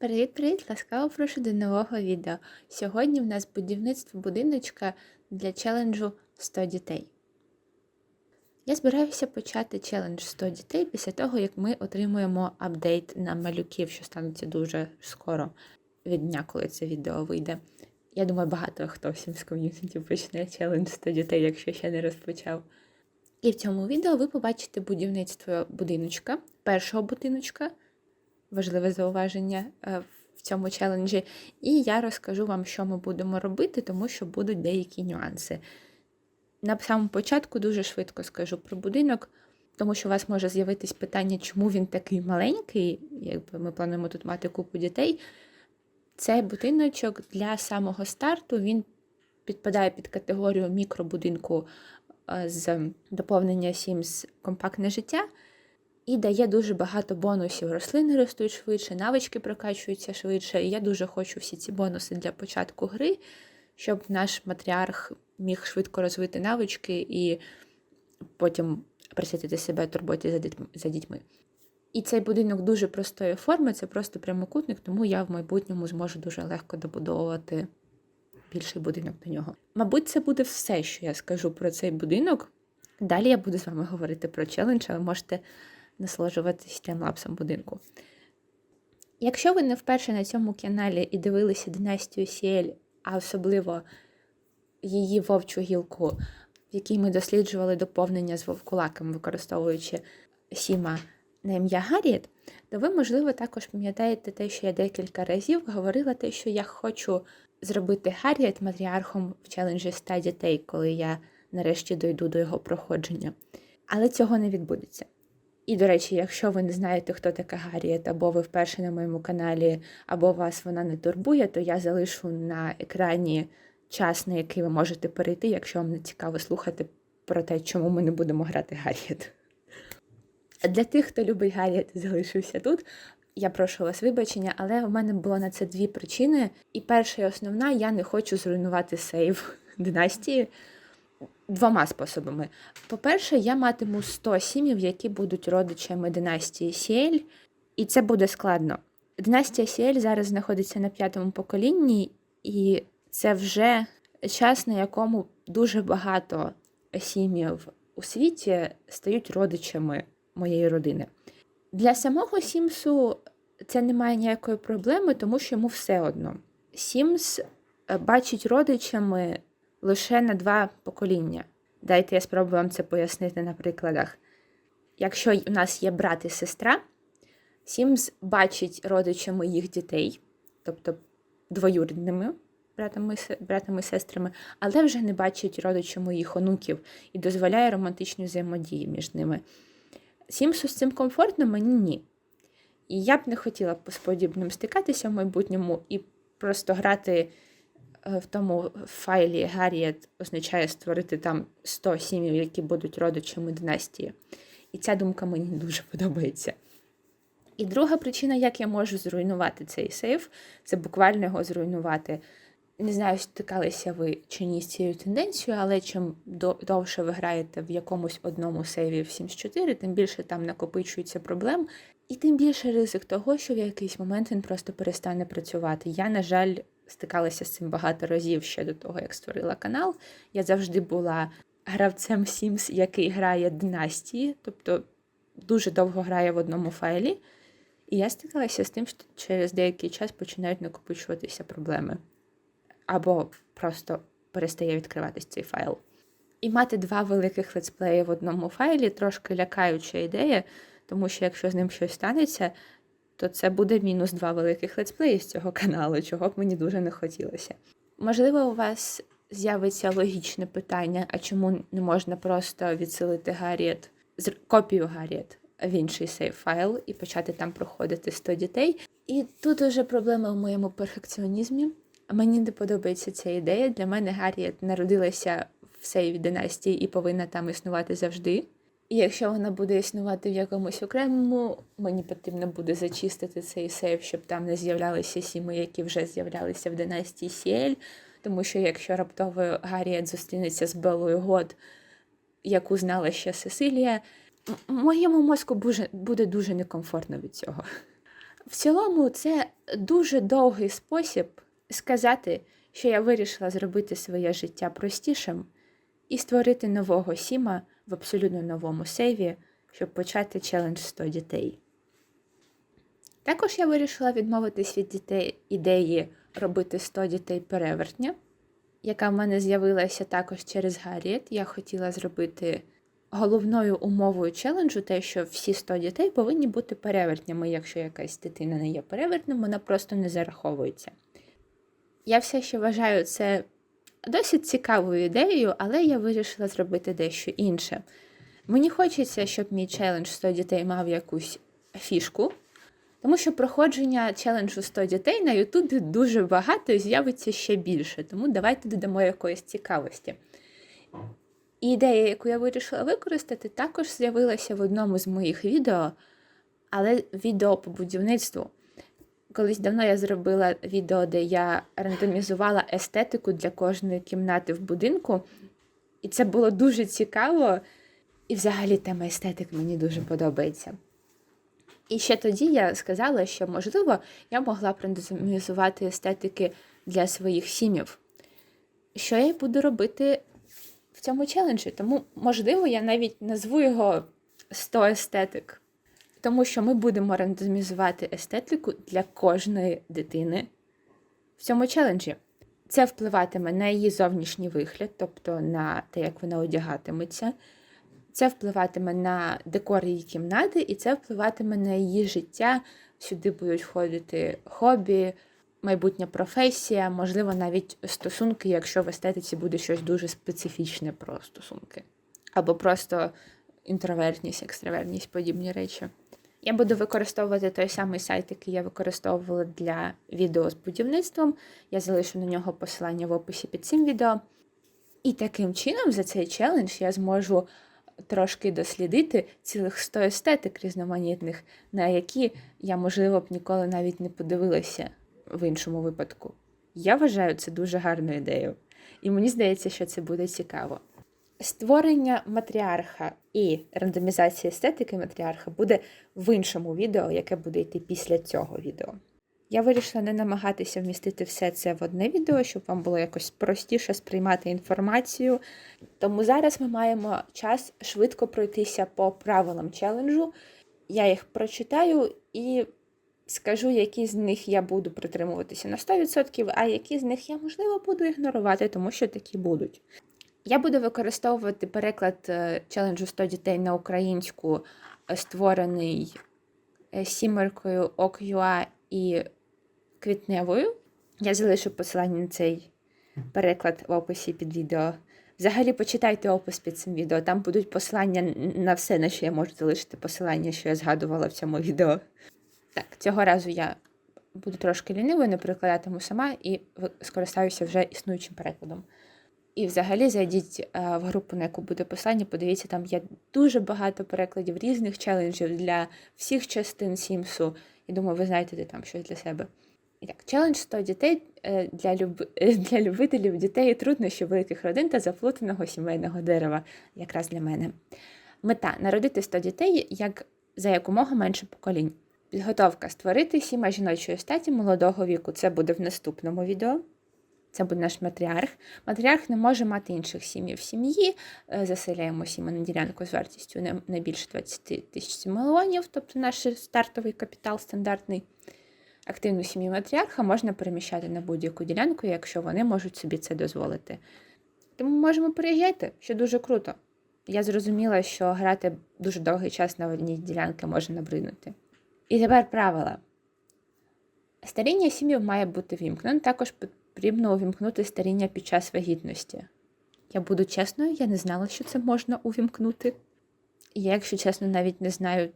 Привіт-привіт! Ласкаво прошу до нового відео. Сьогодні в нас будівництво будиночка для челенджу 100 дітей. Я збираюся почати челендж 100 дітей після того, як ми отримуємо апдейт на малюків, що станеться дуже скоро від дня, коли це відео вийде. Я думаю, багато хто всім з ком'юніті почне челендж 100 дітей, якщо ще не розпочав. І в цьому відео ви побачите будівництво будиночка, першого будиночка важливе зауваження е, в цьому челенджі. І я розкажу вам, що ми будемо робити, тому що будуть деякі нюанси. На самому початку дуже швидко скажу про будинок, тому що у вас може з'явитись питання, чому він такий маленький, якби ми плануємо тут мати купу дітей. Цей будиночок для самого старту він підпадає під категорію мікробудинку е, з доповнення Sims компактне життя і дає дуже багато бонусів. Рослини ростуть швидше, навички прокачуються швидше. І я дуже хочу всі ці бонуси для початку гри, щоб наш матріарх міг швидко розвити навички і потім присвятити себе турботі за дітьми. І цей будинок дуже простої форми, це просто прямокутник, тому я в майбутньому зможу дуже легко добудовувати більший будинок до нього. Мабуть, це буде все, що я скажу про цей будинок. Далі я буду з вами говорити про челендж, а ви можете насолоджуватись таймлапсом будинку. Якщо ви не вперше на цьому каналі і дивилися династію Сіель, а особливо її вовчу гілку, в якій ми досліджували доповнення з вовкулаком, використовуючи Сіма на ім'я Гарріет, то ви, можливо, також пам'ятаєте те, що я декілька разів говорила, те, що я хочу зробити Гарріет матріархом в челенджі 100 дітей, коли я нарешті дойду до його проходження. Але цього не відбудеться. І, до речі, якщо ви не знаєте, хто така Гарріет, або ви вперше на моєму каналі, або вас вона не турбує, то я залишу на екрані час, на який ви можете перейти, якщо вам не цікаво слухати про те, чому ми не будемо грати Гарріет. Для тих, хто любить Гарріет, залишився тут. Я прошу вас вибачення, але в мене було на це дві причини. І перша і основна, я не хочу зруйнувати сейв династії двома способами. По-перше, я матиму 100 сім'їв, які будуть родичами династії Сіель, і це буде складно. Династія Сіель зараз знаходиться на п'ятому поколінні, і це вже час, на якому дуже багато сім'їв у світі стають родичами моєї родини. Для самого Сімсу це не має ніякої проблеми, тому що йому все одно. Сімс бачить родичами лише на два покоління. Дайте я спробую вам це пояснити на прикладах. Якщо у нас є брат і сестра, Сімс бачить родичами їх дітей, тобто двоюрідними братами, братами і сестрами, але вже не бачить родичами їх онуків і дозволяє романтичну взаємодію між ними. Сімсу з цим комфортно, мені ні. І я б не хотіла з подібним стикатися в майбутньому і просто грати в тому файлі Гарріет означає створити там 100 сім'їв, які будуть родичами династії. І ця думка мені дуже подобається. І друга причина, як я можу зруйнувати цей сейф, це буквально його зруйнувати. Не знаю, стикалися ви чи ні з цією тенденцією, але чим довше ви граєте в якомусь одному сейві в Sims 4, тим більше там накопичується проблем, і тим більше ризик того, що в якийсь момент він просто перестане працювати. Я, на жаль, стикалася з цим багато разів ще до того, як створила канал. Я завжди була гравцем Sims, який грає династії, тобто дуже довго грає в одному файлі. І я стикалася з тим, що через деякий час починають накопичуватися проблеми. Або просто перестає відкриватись цей файл. І мати два великих летсплеї в одному файлі трошки лякаюча ідея, тому що якщо з ним щось станеться, то це буде мінус два великих летсплеї з цього каналу, чого б мені дуже не хотілося. Можливо, у вас з'явиться логічне питання, а чому не можна просто відсилити Гарріет, копію Гарріет в інший сейф файл і почати там проходити 100 дітей. І тут уже проблема в моєму перфекціонізмі. Мені не подобається ця ідея. Для мене Гарріет народилася в сейві династії і повинна там існувати завжди. І якщо вона буде існувати в якомусь окремому, мені потрібно буде зачистити цей сейф, щоб там не з'являлися сіми, які вже з'являлися в династії Сіель. Тому що якщо раптово Гарріет зустрінеться з Белою Год, яку знала ще Сесилія, моєму мозку буде дуже некомфортно від цього. В цілому, це дуже довгий спосіб сказати, що я вирішила зробити своє життя простішим і створити нового Сіма в абсолютно новому сейві, щоб почати челендж 100 дітей. Також я вирішила відмовитись від дітей ідеї робити 100 дітей перевертня, яка в мене з'явилася також через Гарріет. Я хотіла зробити головною умовою челенджу те, що всі 100 дітей повинні бути перевертнями. Якщо якась дитина не є перевертнем, вона просто не зараховується. Я все ще вважаю це досить цікавою ідеєю, але я вирішила зробити дещо інше. Мені хочеться, щоб мій челендж 100 дітей мав якусь фішку, тому що проходження челенджу 100 дітей на Ютубі дуже багато і з'явиться ще більше, тому давайте додамо якоїсь цікавості. І ідея, яку я вирішила використати, також з'явилася в одному з моїх відео, але відео по будівництву. Колись давно я зробила відео, де я рандомізувала естетику для кожної кімнати в будинку, і це було дуже цікаво. І взагалі тема естетик мені дуже подобається. І ще тоді я сказала, що, можливо, я могла б рандомізувати естетики для своїх сім'їв. Що я буду робити в цьому челенджі? Тому, можливо, я навіть назву його 100 естетик. Тому що ми будемо рандомізувати естетику для кожної дитини в цьому челенджі. Це впливатиме на її зовнішній вигляд, тобто на те, як вона одягатиметься. Це впливатиме на декор її кімнати, і це впливатиме на її життя. Сюди будуть входити хобі, майбутня професія, можливо, навіть стосунки, якщо в естетиці буде щось дуже специфічне про стосунки. Або просто інтровертність, екстравертність, подібні речі. Я буду використовувати той самий сайт, який я використовувала для відео з будівництвом. Я залишу на нього посилання в описі під цим відео. І таким чином, за цей челендж я зможу трошки дослідити цілих 100 естетик різноманітних, на які я, можливо, б ніколи навіть не подивилася в іншому випадку. Я вважаю це дуже гарною ідеєю. І мені здається, що це буде цікаво. Створення матріарха і рандомізація естетики матріарха буде в іншому відео, яке буде йти після цього відео. Я вирішила не намагатися вмістити все це в одне відео, щоб вам було якось простіше сприймати інформацію. Тому зараз ми маємо час швидко пройтися по правилам челенджу. Я їх прочитаю і скажу, які з них я буду притримуватися на 100%, а які з них я, можливо, буду ігнорувати, тому що такі будуть. Я буду використовувати переклад е, челенджу 100 дітей на українську, е, створений е, сімеркою OKUA і квітневою. Я залишу посилання на цей переклад в описі під відео. Взагалі, почитайте опис під цим відео. Там будуть посилання на все, на що я можу залишити посилання, що я згадувала в цьому відео. Так, цього разу я буду трошки лінивою, не перекладатиму сама і скористаюся вже існуючим перекладом. І взагалі зайдіть в групу, на яку буде посилання, подивіться, там є дуже багато перекладів різних челенджів для всіх частин Сімсу. І думаю, ви знайдете там щось для себе. І так, челендж 100 дітей е, для люб... для любителів дітей і труднощів великих родин та заплутаного сімейного дерева, якраз для мене. Мета народити 100 дітей як за якомога менше поколінь. Підготовка створити сіма жіночої статі молодого віку. Це буде в наступному відео. Це буде наш матріарх. Матріарх не може мати інших сім'їв в сім'ї. Е, заселяємо сім'ю на ділянку з вартістю не більше 20 тисяч мільйонів, тобто наш стартовий капітал стандартний. Активну сім'ю матріарха можна переміщати на будь-яку ділянку, якщо вони можуть собі це дозволити. Тому можемо переїжджати, що дуже круто. Я зрозуміла, що грати дуже довгий час на одній ділянці може набриднути. І тепер правила. Старіння сім'їв має бути вімкнено, також потрібно увімкнути старіння під час вагітності. Я буду чесною, я не знала, що це можна увімкнути. І я, якщо чесно, навіть не знаю,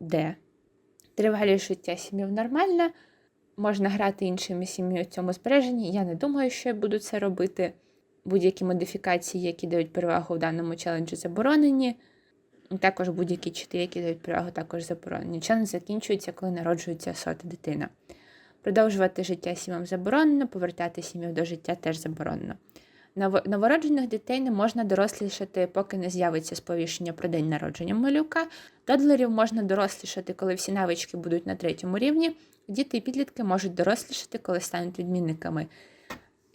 де. Тривалість життя сім'їв нормальна, можна грати іншими сім'ями в цьому збереженні. Я не думаю, що я буду це робити. Будь-які модифікації, які дають перевагу в даному челенджі, заборонені. Також будь-які чити, які дають перевагу, також заборонені. Челендж закінчується, коли народжується сота дитина. Продовжувати життя сім'ям заборонено, повертати сім'ю до життя теж заборонено. Ново- Новороджених дітей не можна дорослішати, поки не з'явиться сповіщення про день народження малюка. Тодлерів можна дорослішати, коли всі навички будуть на третьому рівні. Діти і підлітки можуть дорослішати, коли стануть відмінниками.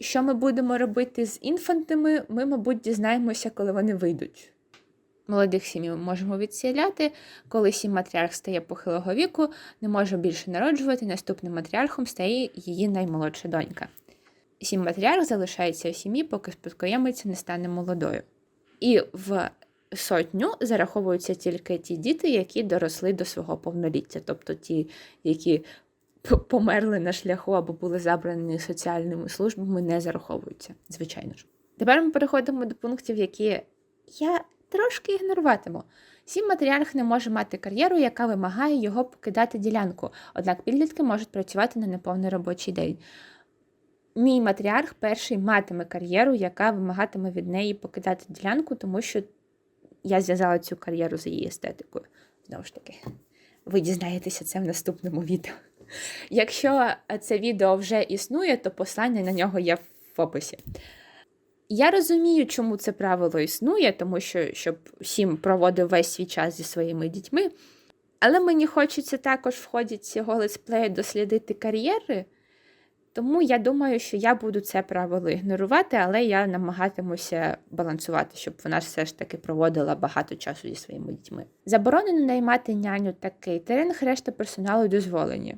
Що ми будемо робити з інфантами, ми, мабуть, дізнаємося, коли вони вийдуть. Молодих сім'ї можемо відсіляти, коли сім матріарх стає похилого віку, не може більше народжувати, наступним матріархом стає її наймолодша донька. Сім матріарх залишається у сім'ї, поки спадкоємиця не стане молодою. І в сотню зараховуються тільки ті діти, які доросли до свого повноліття, тобто ті, які померли на шляху або були забрані соціальними службами, не зараховуються, звичайно ж. Тепер ми переходимо до пунктів, які я трошки ігноруватиму. Сім матріарх не може мати кар'єру, яка вимагає його покидати ділянку, однак підлітки можуть працювати на неповний робочий день. Мій матріарх перший матиме кар'єру, яка вимагатиме від неї покидати ділянку, тому що я зв'язала цю кар'єру за її естетикою. Знову ж таки, ви дізнаєтеся це в наступному відео. Якщо це відео вже існує, то послання на нього є в описі. Я розумію, чому це правило існує, тому що щоб всім проводив весь свій час зі своїми дітьми. Але мені хочеться також в ході цього летсплею дослідити кар'єри. Тому я думаю, що я буду це правило ігнорувати, але я намагатимуся балансувати, щоб вона все ж таки проводила багато часу зі своїми дітьми. Заборонено наймати няню та кейтеринг, решта персоналу дозволені.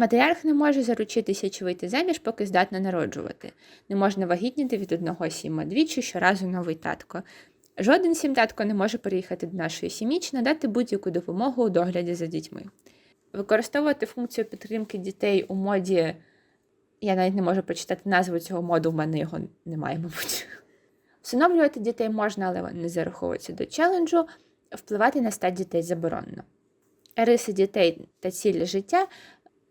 Матріарх не може заручитися чи вийти заміж, поки здатна народжувати. Не можна вагітніти від одного сіма двічі, щоразу новий татко. Жоден сім татко не може переїхати до нашої сім'ї чи надати будь-яку допомогу у догляді за дітьми. Використовувати функцію підтримки дітей у моді. Я навіть не можу прочитати назву цього моду, в мене його немає, мабуть. Всиновлювати дітей можна, але вони не зараховуються до челенджу. Впливати на стать дітей заборонено. Риси дітей та цілі життя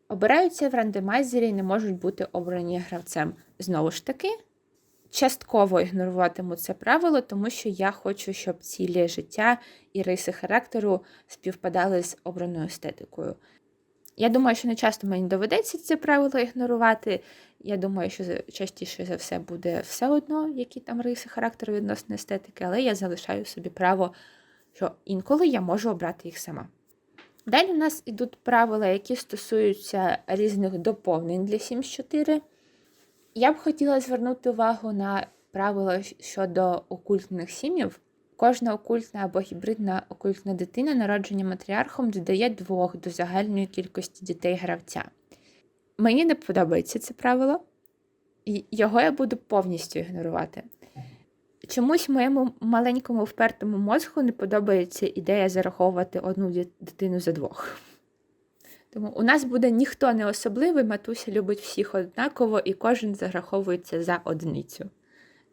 обираються в рандомайзері і не можуть бути обрані гравцем. Знову ж таки, частково ігноруватиму це правило, тому що я хочу, щоб цілі життя і риси характеру співпадали з обраною естетикою. Я думаю, що не часто мені доведеться це правило ігнорувати. Я думаю, що частіше за все буде все одно, які там риси характеру відносно естетики, але я залишаю собі право, що інколи я можу обрати їх сама. Далі в нас йдуть правила, які стосуються різних доповнень для Sims 4. Я б хотіла звернути увагу на правила щодо окультних сім'їв. Кожна окультна або гібридна окультна дитина, народження матріархом, додає двох до загальної кількості дітей гравця. Мені не подобається це правило, і його я буду повністю ігнорувати. Чомусь моєму маленькому впертому мозку не подобається ідея зараховувати одну дитину за двох. Тому у нас буде ніхто не особливий, матуся любить всіх однаково, і кожен зараховується за одиницю,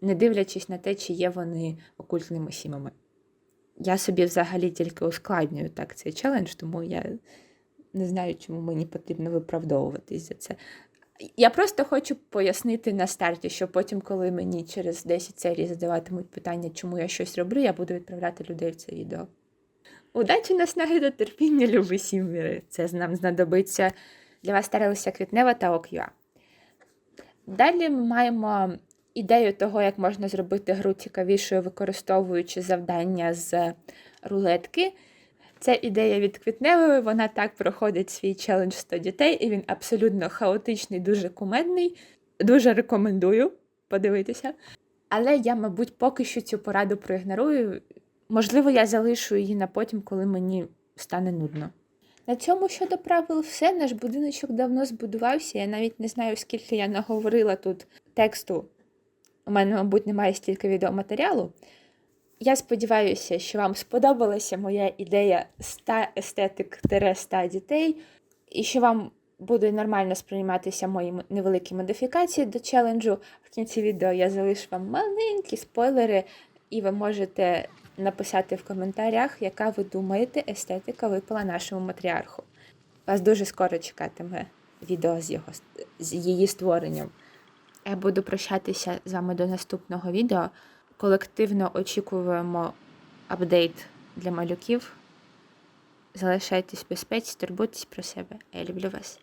не дивлячись на те, чи є вони окультними сімами. Я собі взагалі тільки ускладнюю так цей челендж, тому я не знаю, чому мені потрібно виправдовуватись за це. Я просто хочу пояснити на старті, що потім, коли мені через 10 серій задаватимуть питання, чому я щось роблю, я буду відправляти людей в це відео. Удачі, наснаги та терпіння, любі сім'ї. Це нам знадобиться. Для вас старалися Квітнева та Ок'юа. Далі ми маємо ідею того, як можна зробити гру цікавішою, використовуючи завдання з рулетки. Це ідея від Квітневої, вона так проходить свій челендж 100 дітей, і він абсолютно хаотичний, дуже кумедний. Дуже рекомендую подивитися. Але я, мабуть, поки що цю пораду проігнорую. Можливо, я залишу її на потім, коли мені стане нудно. На цьому щодо правил все. Наш будиночок давно збудувався. Я навіть не знаю, скільки я наговорила тут тексту. У мене, мабуть, немає стільки відеоматеріалу. Я сподіваюся, що вам сподобалася моя ідея 100 естетик 100 дітей, і що вам буде нормально сприйматися мої невеликі модифікації до челенджу. В кінці відео я залишу вам маленькі спойлери, і ви можете написати в коментарях, яка ви думаєте естетика випала нашому матріарху. Вас дуже скоро чекатиме відео з, його, з її створенням. Я буду прощатися з вами до наступного відео. Колективно очікуємо апдейт для малюків. Залишайтесь в безпеці, турбуйтесь про себе. Я люблю вас.